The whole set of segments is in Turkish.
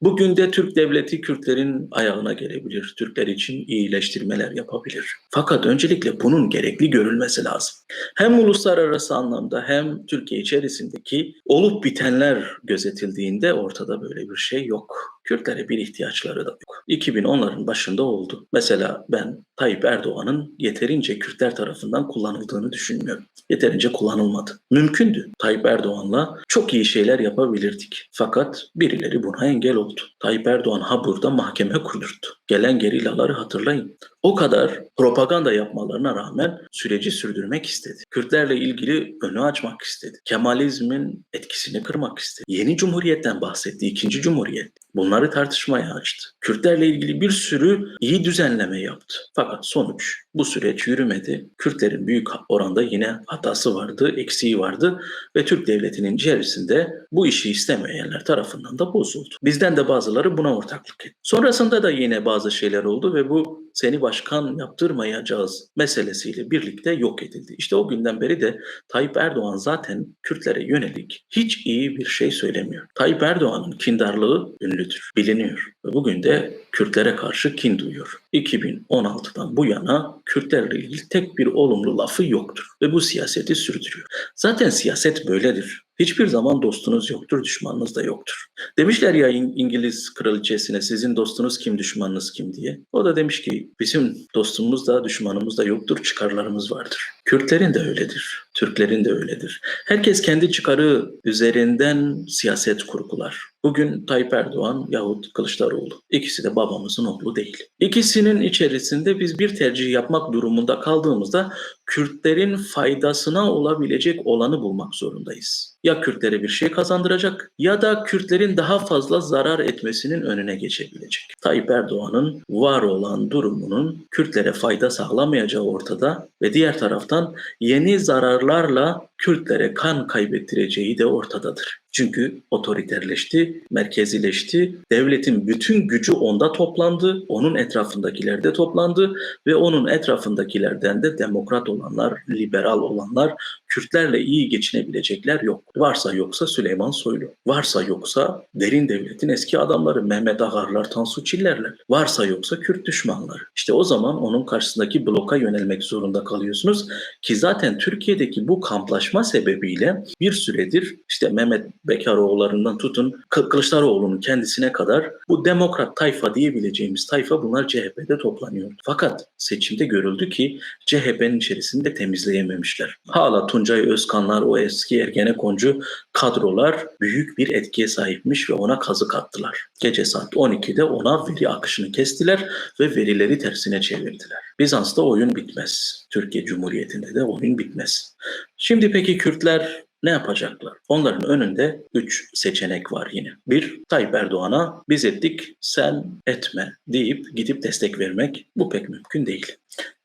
Bugün de Türk devleti Kürtlerin ayağına gelebilir. Türkler için iyileştirmeler yapabilir. Fakat öncelikle bunun gerekli görülmesi lazım. Hem uluslararası anlamda hem Türkiye içerisindeki olup bitenler gözetildiğinde ortada böyle bir şey yok. Kürtlere bir ihtiyaçları da yok. 2010'ların başında oldu. Mesela ben Tayyip Erdoğan'ın yeterince Kürtler tarafından kullanıldığını düşünmüyorum. Yeterince kullanılmadı. Mümkündü. Tayyip Erdoğan'la çok iyi şeyler yapabilirdik. Fakat birileri buna engel oldu. Tayyip Erdoğan ha burada mahkeme kurdurdu. Gelen gerillaları hatırlayın. O kadar propaganda yapmalarına rağmen süreci sürdürmek istedi. Kürtlerle ilgili önü açmak istedi. Kemalizmin etkisini kırmak istedi. Yeni cumhuriyetten bahsetti, ikinci cumhuriyet. Bunları tartışmaya açtı. Kürtlerle ilgili bir sürü iyi düzenleme yaptı. Fakat sonuç bu süreç yürümedi. Kürtlerin büyük oranda yine hatası vardı, eksiği vardı ve Türk devletinin içerisinde bu işi istemeyenler tarafından da bozuldu. Bizden de bazıları buna ortaklık etti. Sonrasında da yine bazı şeyler oldu ve bu seni başkan yaptırmayacağız meselesiyle birlikte yok edildi. İşte o günden beri de Tayyip Erdoğan zaten Kürtlere yönelik hiç iyi bir şey söylemiyor. Tayyip Erdoğan'ın kindarlığı ünlüdür, biliniyor. Ve bugün de Kürtlere karşı kin duyuyor. 2016'dan bu yana Kürtlerle ilgili tek bir olumlu lafı yoktur ve bu siyaseti sürdürüyor. Zaten siyaset böyledir. Hiçbir zaman dostunuz yoktur, düşmanınız da yoktur. Demişler ya İngiliz kraliçesine sizin dostunuz kim, düşmanınız kim diye. O da demiş ki bizim dostumuz da düşmanımız da yoktur, çıkarlarımız vardır. Kürtlerin de öyledir, Türklerin de öyledir. Herkes kendi çıkarı üzerinden siyaset kurgular. Bugün Tayyip Erdoğan yahut Kılıçdaroğlu. İkisi de babamızın oğlu değil. İkisinin içerisinde biz bir tercih yapmak durumunda kaldığımızda Kürtlerin faydasına olabilecek olanı bulmak zorundayız. Ya Kürtlere bir şey kazandıracak ya da Kürtlerin daha fazla zarar etmesinin önüne geçebilecek. Tayyip Erdoğan'ın var olan durumunun Kürtlere fayda sağlamayacağı ortada ve diğer taraftan yeni charlarla Kürtlere kan kaybettireceği de ortadadır. Çünkü otoriterleşti, merkezileşti. Devletin bütün gücü onda toplandı, onun etrafındakiler de toplandı ve onun etrafındakilerden de demokrat olanlar, liberal olanlar, Kürtlerle iyi geçinebilecekler yok. Varsa yoksa Süleyman Soylu, varsa yoksa derin devletin eski adamları Mehmet Ağarlar, Tansu Çillerler, varsa yoksa Kürt düşmanları. İşte o zaman onun karşısındaki bloka yönelmek zorunda kalıyorsunuz ki zaten Türkiye'deki bu kamplaşma sebebiyle bir süredir işte Mehmet Bekaroğullarından tutun Kılıçdaroğlu'nun kendisine kadar bu demokrat tayfa diyebileceğimiz tayfa bunlar CHP'de toplanıyor. Fakat seçimde görüldü ki CHP'nin içerisinde temizleyememişler. Hala Tuncay Özkanlar o eski Ergenekoncu kadrolar büyük bir etkiye sahipmiş ve ona kazık attılar. Gece saat 12'de ona veri akışını kestiler ve verileri tersine çevirdiler. Bizans'ta oyun bitmez. Türkiye Cumhuriyeti'nde de oyun bitmez. Şimdi peki Kürtler ne yapacaklar? Onların önünde üç seçenek var yine. Bir, Tayyip Erdoğan'a biz ettik sen etme deyip gidip destek vermek bu pek mümkün değil.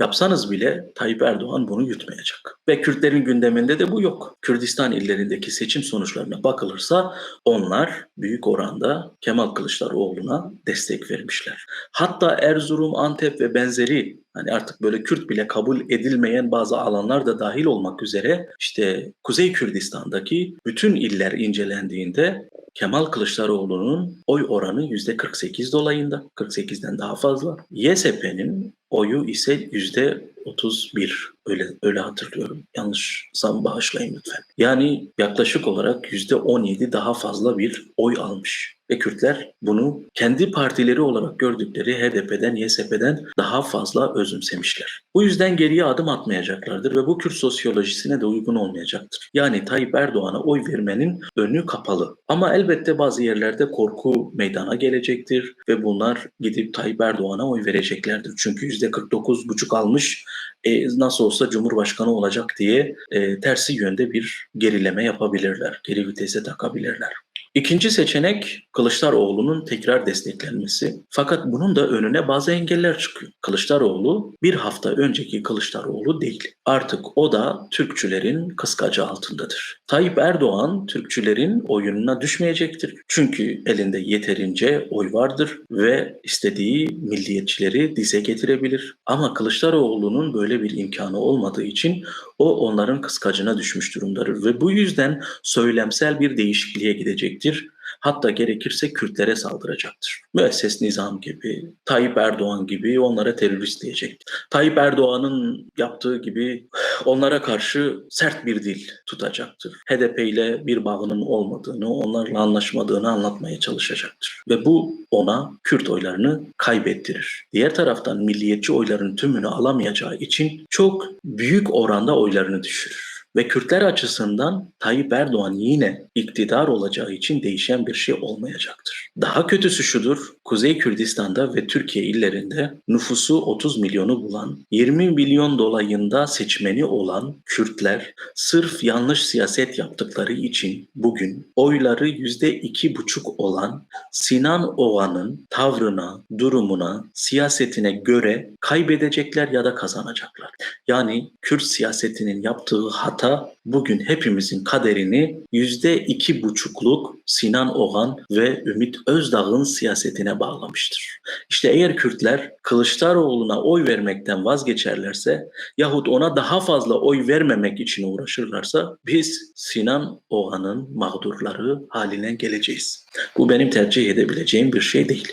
Yapsanız bile Tayyip Erdoğan bunu yutmayacak. Ve Kürtlerin gündeminde de bu yok. Kürdistan illerindeki seçim sonuçlarına bakılırsa onlar büyük oranda Kemal Kılıçdaroğlu'na destek vermişler. Hatta Erzurum, Antep ve benzeri hani artık böyle Kürt bile kabul edilmeyen bazı alanlar da dahil olmak üzere işte Kuzey Kürdistan'daki bütün iller incelendiğinde Kemal Kılıçdaroğlu'nun oy oranı %48 dolayında, 48'den daha fazla. YSP'nin oyu ise %31 öyle öyle hatırlıyorum. Yanlışsam bağışlayın lütfen. Yani yaklaşık olarak %17 daha fazla bir oy almış. Ve Kürtler bunu kendi partileri olarak gördükleri HDP'den, YSP'den daha fazla özümsemişler. Bu yüzden geriye adım atmayacaklardır ve bu Kürt sosyolojisine de uygun olmayacaktır. Yani Tayyip Erdoğan'a oy vermenin önü kapalı. Ama elbette bazı yerlerde korku meydana gelecektir ve bunlar gidip Tayyip Erdoğan'a oy vereceklerdir. Çünkü %49,5 almış e, nasıl olsa Cumhurbaşkanı olacak diye e, tersi yönde bir gerileme yapabilirler. Geri vitese takabilirler. İkinci seçenek Kılıçdaroğlu'nun tekrar desteklenmesi. Fakat bunun da önüne bazı engeller çıkıyor. Kılıçdaroğlu bir hafta önceki Kılıçdaroğlu değil. Artık o da Türkçülerin kıskacı altındadır. Tayyip Erdoğan Türkçülerin oyununa düşmeyecektir. Çünkü elinde yeterince oy vardır ve istediği milliyetçileri dize getirebilir. Ama Kılıçdaroğlu'nun böyle bir imkanı olmadığı için o onların kıskacına düşmüş durumdadır ve bu yüzden söylemsel bir değişikliğe gidecektir. Hatta gerekirse Kürtlere saldıracaktır. Müesses Nizam gibi, Tayyip Erdoğan gibi onlara terörist diyecek. Tayyip Erdoğan'ın yaptığı gibi onlara karşı sert bir dil tutacaktır. HDP ile bir bağının olmadığını, onlarla anlaşmadığını anlatmaya çalışacaktır. Ve bu ona Kürt oylarını kaybettirir. Diğer taraftan milliyetçi oyların tümünü alamayacağı için çok büyük oranda oylarını düşürür. Ve Kürtler açısından Tayyip Erdoğan yine iktidar olacağı için değişen bir şey olmayacaktır. Daha kötüsü şudur, Kuzey Kürdistan'da ve Türkiye illerinde nüfusu 30 milyonu bulan, 20 milyon dolayında seçmeni olan Kürtler sırf yanlış siyaset yaptıkları için bugün oyları %2,5 olan Sinan Oğan'ın tavrına, durumuna, siyasetine göre kaybedecekler ya da kazanacaklar. Yani Kürt siyasetinin yaptığı hata bugün hepimizin kaderini yüzde iki buçukluk Sinan Oğan ve Ümit Özdağ'ın siyasetine bağlamıştır. İşte eğer Kürtler Kılıçdaroğlu'na oy vermekten vazgeçerlerse yahut ona daha fazla oy vermemek için uğraşırlarsa biz Sinan Oğan'ın mağdurları haline geleceğiz. Bu benim tercih edebileceğim bir şey değil.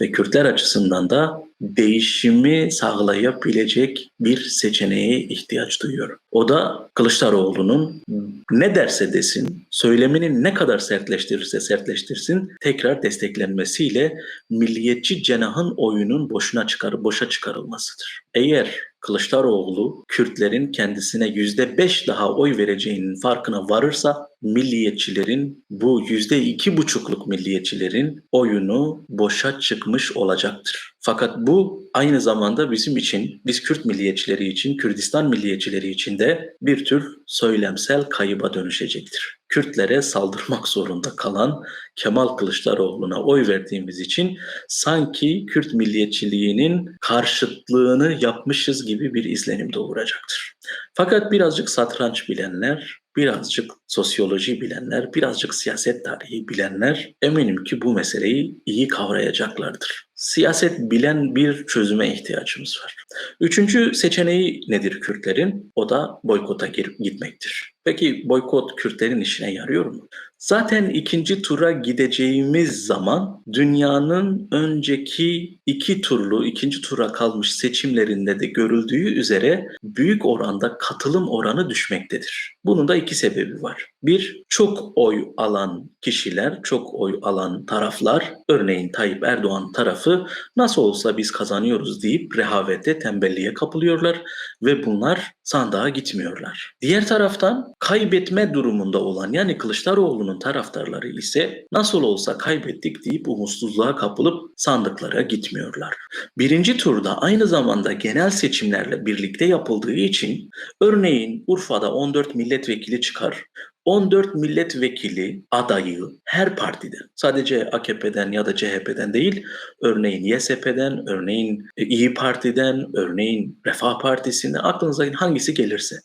Ve Kürtler açısından da değişimi sağlayabilecek bir seçeneğe ihtiyaç duyuyorum. O da Kılıçdaroğlu'nun ne derse desin, söylemini ne kadar sertleştirirse sertleştirsin tekrar desteklenmesiyle milliyetçi cenahın oyunun boşuna çıkar, boşa çıkarılmasıdır. Eğer Kılıçdaroğlu Kürtlerin kendisine yüzde beş daha oy vereceğinin farkına varırsa milliyetçilerin bu yüzde iki buçukluk milliyetçilerin oyunu boşa çıkmış olacaktır. Fakat bu aynı zamanda bizim için, biz Kürt milliyetçileri için, Kürdistan milliyetçileri için de bir tür söylemsel kayıba dönüşecektir. Kürtlere saldırmak zorunda kalan Kemal Kılıçdaroğlu'na oy verdiğimiz için sanki Kürt milliyetçiliğinin karşıtlığını yapmışız gibi bir izlenim doğuracaktır. Fakat birazcık satranç bilenler, birazcık sosyoloji bilenler, birazcık siyaset tarihi bilenler eminim ki bu meseleyi iyi kavrayacaklardır. Siyaset bilen bir çözüme ihtiyacımız var. Üçüncü seçeneği nedir Kürtlerin? O da boykota gitmektir. Peki boykot Kürtlerin işine yarıyor mu? Zaten ikinci tura gideceğimiz zaman dünyanın önceki iki turlu, ikinci tura kalmış seçimlerinde de görüldüğü üzere büyük oranda katılım oranı düşmektedir. Bunun da iki sebebi var. Bir, çok oy alan kişiler, çok oy alan taraflar, örneğin Tayyip Erdoğan tarafı nasıl olsa biz kazanıyoruz deyip rehavete, tembelliğe kapılıyorlar ve bunlar sandığa gitmiyorlar. Diğer taraftan kaybetme durumunda olan yani Kılıçdaroğlu'nun taraftarları ise nasıl olsa kaybettik deyip umutsuzluğa kapılıp sandıklara gitmiyorlar. Birinci turda aynı zamanda genel seçimlerle birlikte yapıldığı için örneğin Urfa'da 14 milletvekili çıkar. 14 milletvekili adayı her partiden, sadece AKP'den ya da CHP'den değil, örneğin YSP'den, örneğin İyi Parti'den, örneğin Refah Partisi'nden aklınıza hangisi gelirse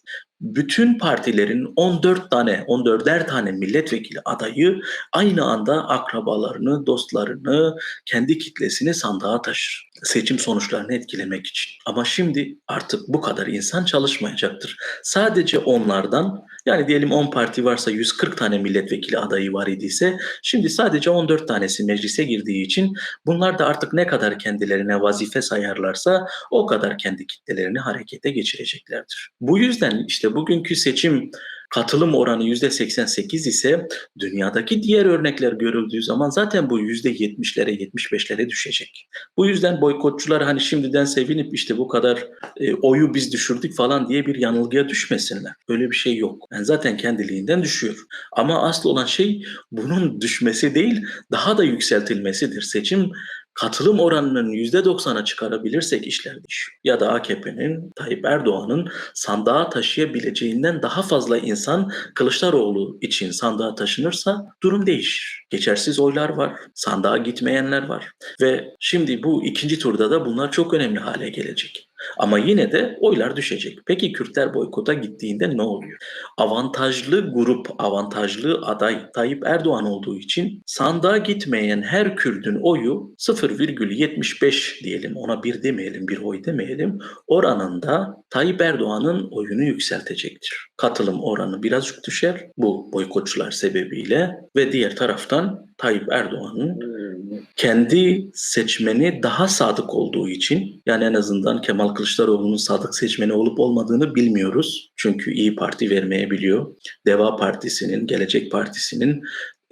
bütün partilerin 14 tane, 14'er tane milletvekili adayı aynı anda akrabalarını, dostlarını, kendi kitlesini sandığa taşır. Seçim sonuçlarını etkilemek için. Ama şimdi artık bu kadar insan çalışmayacaktır. Sadece onlardan yani diyelim 10 parti varsa 140 tane milletvekili adayı var idiyse şimdi sadece 14 tanesi meclise girdiği için bunlar da artık ne kadar kendilerine vazife sayarlarsa o kadar kendi kitlelerini harekete geçireceklerdir. Bu yüzden işte bugünkü seçim katılım oranı %88 ise dünyadaki diğer örnekler görüldüğü zaman zaten bu %70'lere 75'lere düşecek. Bu yüzden boykotçular hani şimdiden sevinip işte bu kadar e, oyu biz düşürdük falan diye bir yanılgıya düşmesinler. Öyle bir şey yok. Yani zaten kendiliğinden düşüyor. Ama asıl olan şey bunun düşmesi değil daha da yükseltilmesidir. Seçim katılım oranının %90'a çıkarabilirsek işler değişiyor. Ya da AKP'nin, Tayyip Erdoğan'ın sandığa taşıyabileceğinden daha fazla insan Kılıçdaroğlu için sandığa taşınırsa durum değişir. Geçersiz oylar var, sandığa gitmeyenler var ve şimdi bu ikinci turda da bunlar çok önemli hale gelecek. Ama yine de oylar düşecek. Peki Kürtler boykota gittiğinde ne oluyor? Avantajlı grup, avantajlı aday Tayyip Erdoğan olduğu için sandığa gitmeyen her Kürt'ün oyu 0,75 diyelim ona bir demeyelim, bir oy demeyelim oranında Tayyip Erdoğan'ın oyunu yükseltecektir. Katılım oranı birazcık düşer bu boykotçular sebebiyle ve diğer taraftan Tayyip Erdoğan'ın kendi seçmeni daha sadık olduğu için yani en azından Kemal Kılıçdaroğlu'nun sadık seçmeni olup olmadığını bilmiyoruz. Çünkü İyi Parti vermeyebiliyor. Deva Partisi'nin, Gelecek Partisi'nin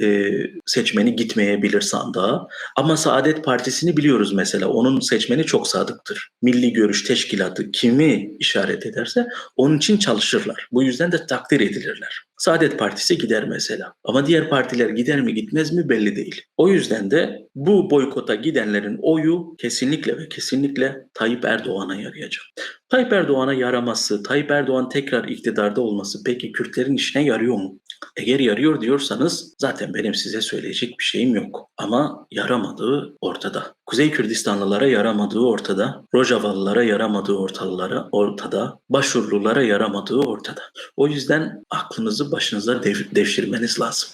e, seçmeni gitmeyebilir sandığa. Ama Saadet Partisi'ni biliyoruz mesela. Onun seçmeni çok sadıktır. Milli Görüş Teşkilatı kimi işaret ederse onun için çalışırlar. Bu yüzden de takdir edilirler. Saadet Partisi gider mesela. Ama diğer partiler gider mi gitmez mi belli değil. O yüzden de bu boykota gidenlerin oyu kesinlikle ve kesinlikle Tayyip Erdoğan'a yarayacak. Tayyip Erdoğan'a yaraması, Tayyip Erdoğan tekrar iktidarda olması peki Kürtlerin işine yarıyor mu? Eğer yarıyor diyorsanız zaten benim size söyleyecek bir şeyim yok. Ama yaramadığı ortada. Kuzey Kürdistanlılara yaramadığı ortada. Rojavalılara yaramadığı ortalılara ortada. Başvurlulara yaramadığı ortada. O yüzden aklınızı başınıza dev- devşirmeniz lazım.